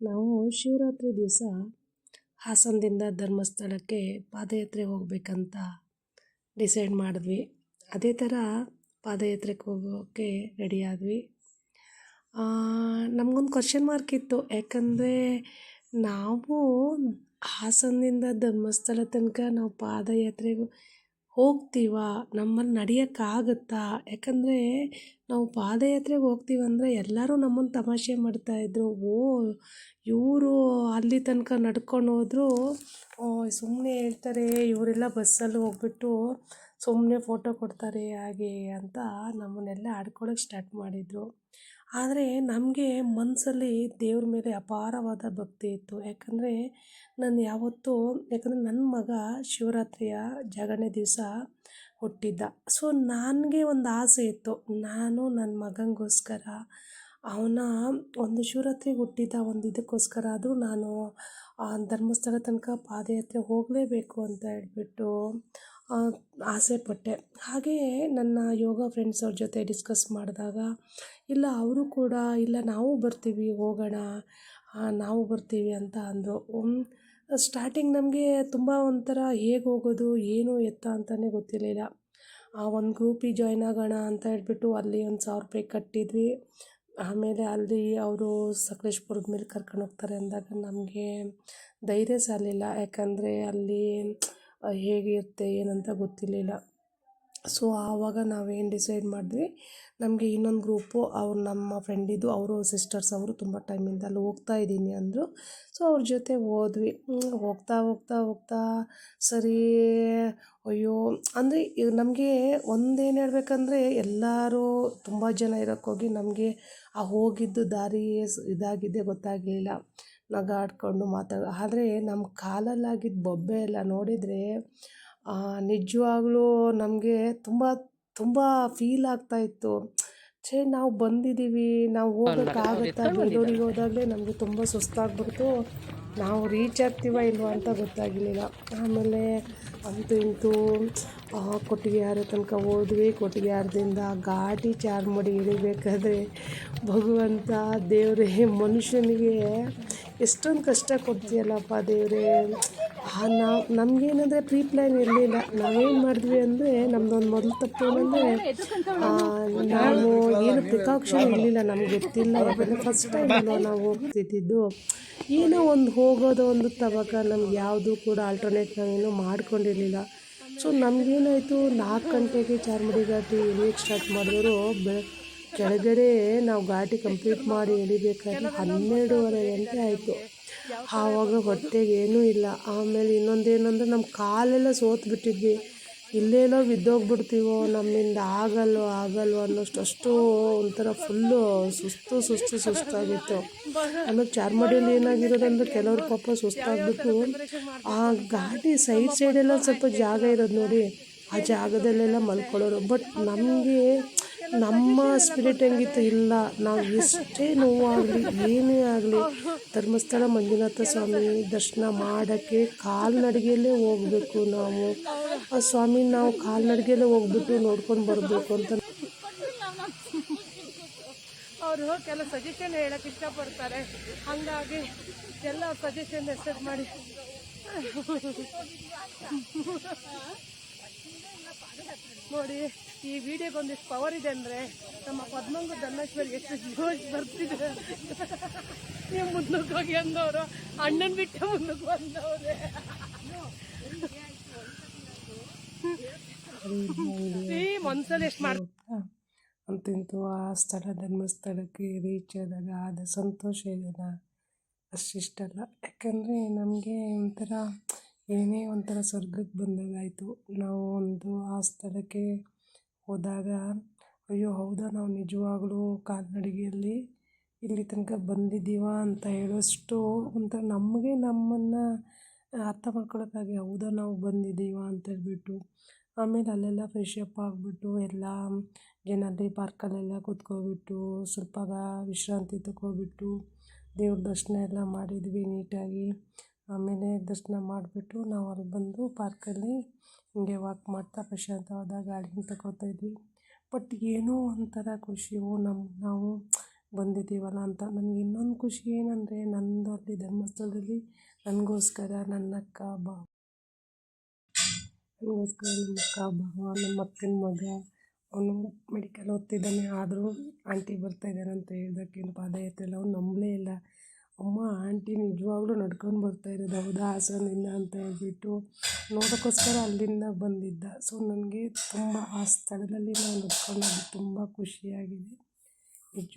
ನಾವು ಶಿವರಾತ್ರಿ ದಿವಸ ಹಾಸನದಿಂದ ಧರ್ಮಸ್ಥಳಕ್ಕೆ ಪಾದಯಾತ್ರೆ ಹೋಗಬೇಕಂತ ಡಿಸೈಡ್ ಮಾಡಿದ್ವಿ. ಅದೇ ಥರ ಪಾದಯಾತ್ರೆಗೆ ಹೋಗೋಕ್ಕೆ ರೆಡಿ ಆದ್ವಿ. ನಮಗೊಂದು ಕ್ವಶನ್ ಮಾರ್ಕ್ ಇತ್ತು. ಯಾಕಂದರೆ ನಾವು ಹಾಸನದಿಂದ ಧರ್ಮಸ್ಥಳ ತನಕ ನಾವು ಪಾದಯಾತ್ರೆಗೆ ಹೋಗ್ತೀವಾ? ನಮ್ಮನ್ನು ನಡೆಯೋಕ್ಕಾಗುತ್ತಾ? ಯಾಕಂದರೆ ನಾವು ಪಾದಯಾತ್ರೆಗೆ ಹೋಗ್ತೀವಂದ್ರೆ ಎಲ್ಲರೂ ನಮ್ಮನ್ನು ತಮಾಷೆ ಮಾಡ್ತಾಯಿದ್ರು ಓ, ಇವರು ಅಲ್ಲಿ ತನಕ ನಡ್ಕೊಂಡು ಹೋದ್ರು. ಸುಮ್ಮನೆ ಹೇಳ್ತಾರೆ, ಇವರೆಲ್ಲ ಬಸ್ಸಲ್ಲಿ ಹೋಗ್ಬಿಟ್ಟು ಸುಮ್ಮನೆ ಫೋಟೋ ಕೊಡ್ತಾರೆ ಹಾಗೆ ಅಂತ ನಮ್ಮನ್ನೆಲ್ಲ ಆಡ್ಕೊಳ್ಳೋಕೆ ಸ್ಟಾರ್ಟ್ ಮಾಡಿದರು. ಆದರೆ ನಮಗೆ ಮನಸ್ಸಲ್ಲಿ ದೇವ್ರ ಮೇಲೆ ಅಪಾರವಾದ ಭಕ್ತಿ ಇತ್ತು. ಯಾಕಂದರೆ ನಾನು ಯಾವತ್ತೂ, ಯಾಕಂದರೆ ನನ್ನ ಮಗ ಶಿವರಾತ್ರಿಯ ಜಾಗರಣೆ ದಿವಸ ಹುಟ್ಟಿದ್ದ. ಸೊ ನನಗೆ ಒಂದು ಆಸೆ ಇತ್ತು. ನಾನು ನನ್ನ ಮಗನಿಗೋಸ್ಕರ ಅವನ ಒಂದು ಶಿವರಾತ್ರಿಗೆ ಹುಟ್ಟಿದ ಒಂದು ಇದಕ್ಕೋಸ್ಕರ ಆದರೂ ನಾನು ಧರ್ಮಸ್ಥಳ ತನಕ ಪಾದಯಾತ್ರೆ ಹೋಗಲೇಬೇಕು ಅಂತ ಹೇಳ್ಬಿಟ್ಟು ಆಸೆ ಪಟ್ಟೆ. ಹಾಗೆಯೇ ನನ್ನ ಯೋಗ ಫ್ರೆಂಡ್ಸ್ ಅವ್ರ ಜೊತೆ ಡಿಸ್ಕಸ್ ಮಾಡಿದಾಗ, ಇಲ್ಲ, ಅವರು ಕೂಡ, ಇಲ್ಲ, ನಾವು ಬರ್ತೀವಿ, ಹೋಗೋಣ ನಾವು ಬರ್ತೀವಿ ಅಂತ ಅಂದರು. ಸ್ಟಾರ್ಟಿಂಗ್ ನಮಗೆ ತುಂಬ ಒಂಥರ ಹೇಗೆ ಹೋಗೋದು, ಏನು ಎತ್ತ ಅಂತಲೇ ಗೊತ್ತಿರಲಿಲ್ಲ. ಆ ಒಂದು ಗ್ರೂಪಿಗೆ ಜಾಯ್ನ್ ಆಗೋಣ ಅಂತ ಹೇಳ್ಬಿಟ್ಟು ಅಲ್ಲಿ ಒಂದು ಸಾವಿರ ರೂಪಾಯಿ ಕಟ್ಟಿದ್ವಿ. ಆಮೇಲೆ ಅಲ್ಲಿ ಅವರು ಸಕಲೇಶ್ಪುರದ ಮೇಲೆ ಕರ್ಕೊಂಡು ಹೋಗ್ತಾರೆ ಅಂದಾಗ ನಮಗೆ ಧೈರ್ಯ ಸಾಲಿಲ್ಲ ಯಾಕಂದರೆ ಅಲ್ಲಿ ಹೇಗಿರುತ್ತೆ ಏನಂತ ಗೊತ್ತಿರಲಿಲ್ಲ. ಸೊ ಆವಾಗ ನಾವೇನು ಡಿಸೈಡ್ ಮಾಡಿದ್ವಿ, ನಮಗೆ ಇನ್ನೊಂದು ಗ್ರೂಪು ಅವ್ರು ನಮ್ಮ ಫ್ರೆಂಡಿದ್ದು ಅವರು ಸಿಸ್ಟರ್ಸ್ ಅವರು ತುಂಬ ಟೈಮಿಂದ ಅಲ್ಲಿ ಹೋಗ್ತಾ ಇದ್ದೀನಿ ಅಂದರು. ಸೊ ಅವ್ರ ಜೊತೆ ಹೋದ್ವಿ. ಹೋಗ್ತಾ ಹೋಗ್ತಾ ಹೋಗ್ತಾ ಸರಿ, ಅಯ್ಯೋ. ಅಂದರೆ ನಮಗೆ ಒಂದೇನು ಹೇಳ್ಬೇಕಂದ್ರೆ ಎಲ್ಲರೂ ತುಂಬ ಜನ ಇರೋಕ್ಕೋಗಿ ನಮಗೆ ಆ ಹೋಗಿದ್ದು ದಾರಿ ಇದಾಗಿದೆ, ಗೊತ್ತಾಗಲಿಲ್ಲ. ನಗಾಡ್ಕೊಂಡು ಮಾತಾಡ ಆದರೆ ನಮ್ಮ ಕಾಲಲ್ಲಾಗಿದ್ದ ಬೊಬ್ಬೆ ಎಲ್ಲ ನೋಡಿದರೆ ನಿಜವಾಗ್ಲೂ ನಮಗೆ ತುಂಬ ತುಂಬ ಫೀಲ್ ಆಗ್ತಾಯಿತ್ತು ಛೇ ನಾವು ಬಂದಿದ್ದೀವಿ ನಾವು ಹೋಗೋಕ್ಕಾಗುತ್ತಾ ಬೆಂಗಳೂರಿಗೆ ಹೋದಾಗಲೇ ನಮಗೆ ತುಂಬ ಸುಸ್ತಾಗ್ಬಿಡ್ತು. ನಾವು ರೀಚ್ ಆಗ್ತೀವ ಇಲ್ವ ಅಂತ ಗೊತ್ತಾಗಲಿಲ್ಲ. ಆಮೇಲೆ ಅಂತೂ ಇಂತೂ ಕೊಟ್ಟಿಗೆಹಾರ ತನಕ ಹೋದ್ವಿ. ಕೊಟ್ಟಿಗೆಹಾರದಿಂದ ಘಾಟಿ ಚಾರ್ಮಡಿ ಇಳಿಬೇಕಾದ್ರೆ ಭಗವಂತ ದೇವರೇ ಮನುಷ್ಯನಿಗೆ ಎಷ್ಟೊಂದು ಕಷ್ಟ ಕೊಡ್ತೀಯಲ್ಲಪ್ಪ ದೇವರೇ. ನಾವು, ನಮಗೇನಂದರೆ ಪ್ರೀ ಪ್ಲ್ಯಾನ್ ಇರಲಿಲ್ಲ. ನಾವೇನು ಮಾಡಿದ್ವಿ ಅಂದರೆ ನಮ್ಮದೊಂದು ಮೊದಲು ತಪ್ಪು ಏನಂದರೆ ನಾವು ಏನು ಪ್ರಿಕಾಕ್ಷನ್ ಇರಲಿಲ್ಲ ನಮ್ಗೆ ಗೊತ್ತಿಲ್ಲ. ಯಾಕಂದರೆ ಫಸ್ಟ್ ಟೈಮ್ ಅಲ್ವಾ ನಾವು ಹೋಗ್ತಿದ್ದಿದ್ದು. ಏನೋ ಒಂದು ಹೋಗೋದು, ಒಂದು ತವಾಗ ನಮ್ಗೆ ಯಾವುದು ಕೂಡ ಆಲ್ಟರ್ನೇಟ್ ನಾವೇನು ಮಾಡ್ಕೊಂಡಿರಲಿಲ್ಲ. ಸೊ ನಮಗೇನಾಯಿತು ನಾಲ್ಕು ಗಂಟೆಗೆ ಚಾರ್ಮಡಿ ಘಾಟಿ ಇಳಿಯೋಕ್ಕೆ ಸ್ಟಾರ್ಟ್ ಮಾಡಿದ್ರು ಕೆಳಗಡೆ ನಾವು ಘಾಟಿ ಕಂಪ್ಲೀಟ್ ಮಾಡಿ ಇಳಿಬೇಕಾದ್ರೆ ಹನ್ನೆರಡೂವರೆ ಗಂಟೆ ಆಯಿತು. ಆವಾಗ ಹೊಟ್ಟೆಗೆ ಏನೂ ಇಲ್ಲ. ಆಮೇಲೆ ಇನ್ನೊಂದೇನಂದ್ರೆ ನಮ್ಮ ಕಾಲೆಲ್ಲ ಸೋತು ಬಿಟ್ಟಿದ್ವಿ ಇಲ್ಲೇನೋ ಬಿದ್ದೋಗ್ಬಿಡ್ತೀವೋ, ನಮ್ಮಿಂದ ಆಗಲ್ವೋ ಆಗಲ್ವೋ ಅನ್ನೋಷ್ಟು ಅಷ್ಟು ಒಂಥರ ಫುಲ್ಲು ಸುಸ್ತು ಸುಸ್ತು, ಸುಸ್ತಾಗಿತ್ತು. ಆಮೇಲೆ ಚಾರ್ಮಡಿಯಲ್ಲಿ ಏನಾಗಿರೋದಂದ್ರೆ ಕೆಲವ್ರ ಪಾಪ ಸುಸ್ತಾಗ್ಬಿಟ್ಟು, ಆ ಗಾಡಿ ಸೈಡ್ ಸೈಡೆಲ್ಲ ಸ್ವಲ್ಪ ಜಾಗ ಇರೋದು ನೋಡಿ, ಆ ಜಾಗದಲ್ಲೆಲ್ಲ ಮಲ್ಕೊಳ್ಳೋರು. ಬಟ್ ನಮಗೆ ಸ್ಪಿರಿಟ್ ಹೆಂಗಿತ್ತು? ಇಲ್ಲ. ನಾವು ಎಷ್ಟೇ ನೋವಾಗಲಿ ಏನೇ ಆಗಲಿ, ಧರ್ಮಸ್ಥಳ ಮಂಜುನಾಥ ಸ್ವಾಮಿ ದರ್ಶನ ಮಾಡೋಕ್ಕೆ ಕಾಲ್ನಡಿಗೆಯಲ್ಲೇ ಹೋಗಬೇಕು ನಾವು. ಆ ಸ್ವಾಮಿ ನಾವು ಕಾಲ್ನಡಿಗೆಯಲ್ಲೇ ಹೋಗ್ಬಿಟ್ಟು ನೋಡ್ಕೊಂಡು ಬರಬೇಕು ಅಂತ. ಅವರು ಕೆಲ ಸಜೆಷನ್ ಹೇಳಕ್ಕೆ ಇಷ್ಟಪಡ್ತಾರೆ. ಹಾಗಾಗಿ ಎಲ್ಲ ಸಜೆಷನ್ ಮೆಸೇಜ್ ಮಾಡಿ. ನೋಡಿ, ಈ ವಿಡಿಯೋಗೆ ಒಂದಿಷ್ಟು ಪವರ್ ಇದೆ ಅಂದರೆ ನಮ್ಮ ಪದ್ಮಂಗು ಧನೇಶ್ವರಿ ಎಷ್ಟು ಜೋಶ್ ಬರ್ತಿದೆ. ನೀವು ಮುಂದಕ್ಕೆ ಹೋಗಿ ಅಂದವರು, ಅಣ್ಣನ ಬಿಟ್ಟು ಮುಂದಕ್ಕೆ ಬಂದವ್ರೆ ಈ ಮನ್ಸಲ್ಲಿ ಎಷ್ಟು ಮಾಡ ಅಂತಿಂತೂ ಆ ಸ್ಥಳ, ಧರ್ಮಸ್ಥಳಕ್ಕೆ ರೀಚ್ ಆದಾಗ ಆದ ಸಂತೋಷ ಇದೆಯಲ್ಲ ಅಷ್ಟಿಷ್ಟಲ್ಲ ಯಾಕಂದರೆ ನಮಗೆ ಒಂಥರ ಏನೇ ಒಂಥರ ಸ್ವರ್ಗಕ್ಕೆ ಬಂದಾಗಾಯಿತು ನಾವು ಒಂದು ಆ ಸ್ಥಳಕ್ಕೆ ಹೋದಾಗ, ಅಯ್ಯೋ ಹೌದಾ ನಾವು ನಿಜವಾಗ್ಲೂ ಕಾಲ್ನಡಿಗೆಯಲ್ಲಿ ಇಲ್ಲಿ ತನಕ ಬಂದಿದ್ದೀವ ಅಂತ ಹೇಳೋಷ್ಟು ಒಂಥರ ನಮಗೆ ನಮ್ಮನ್ನು ಅರ್ಥ ಮಾಡ್ಕೊಳೋಕ್ಕಾಗಿ ಹೌದಾ ನಾವು ಬಂದಿದ್ದೀವ ಅಂತ ಹೇಳ್ಬಿಟ್ಟು, ಆಮೇಲೆ ಅಲ್ಲೆಲ್ಲ ಫ್ರೆಶ್ ಅಪ್ ಆಗಿಬಿಟ್ಟು ಎಲ್ಲ ಏನಾದ್ರೂ ಪಾರ್ಕಲ್ಲೆಲ್ಲ ಕೂತ್ಕೊಬಿಟ್ಟು, ಸ್ವಲ್ಪ ವಿಶ್ರಾಂತಿ ತಗೊಬಿಟ್ಟು ದೇವ್ರ ದರ್ಶನ ಎಲ್ಲ ಮಾಡಿದ್ವಿ ನೀಟಾಗಿ. ಆಮೇಲೆ ದರ್ಶನ ಮಾಡಿಬಿಟ್ಟು ನಾವು ಅಲ್ಲಿ ಬಂದು ಪಾರ್ಕಲ್ಲಿ ಹಿಂಗೆ ವಾಕ್ ಮಾಡ್ತಾ ಪ್ರಶಾಂತವಾದ ಗಾಳಿನ ತಗೋತಾ ಇದ್ವಿ. ಬಟ್ ಏನೋ ಒಂಥರ ಖುಷಿ, ಓ ನಮ್ಮ ನಾವು ಬಂದಿದ್ದೀವಲ್ಲ ಅಂತ. ನನಗೆ ಇನ್ನೊಂದು ಖುಷಿ ಏನಂದರೆ ನಂದು ಅಲ್ಲಿ ಧರ್ಮಸ್ಥಳದಲ್ಲಿ ನನಗೋಸ್ಕರ ನನ್ನ ಅಕ್ಕ, ಬಾ, ನನಗೋಸ್ಕರ ನಮ್ಮ ಅಕ್ಕ ನಮ್ಮ ಅಕ್ಕನ ಮಗ, ಅವನು ಮೆಡಿಕಲ್ ಓದ್ತಿದ್ದಾನೆ. ಆದರೂ ಆಂಟಿ ಬರ್ತಾ ಇದ್ದಾರೆ ಅಂತ ಹೇಳ್ದಕ್ಕೇನು ಎಲ್ಲ ಅವ್ನು ನಂಬಲೇ ಇಲ್ಲ. ಅಮ್ಮ, ಆಂಟಿ ನಿಜವಾಗ್ಲೂ ನಡ್ಕೊಂಡು ಬರ್ತಾ ಇರೋದು, ಹೌದಾ? ಹಾಸನದಿಂದ ಅಂತ ಹೇಳ್ಬಿಟ್ಟು ನೋಡೋಕ್ಕೋಸ್ಕರ ಅಲ್ಲಿಂದ ಬಂದಿದ್ದ. ಸೊ, ನನಗೆ ತುಂಬ ಆ ಸ್ಥಳದಲ್ಲಿ ನಾನು ನಡ್ಕೊಂಡು ತುಂಬ ಖುಷಿಯಾಗಿದೆ. ನಿಜ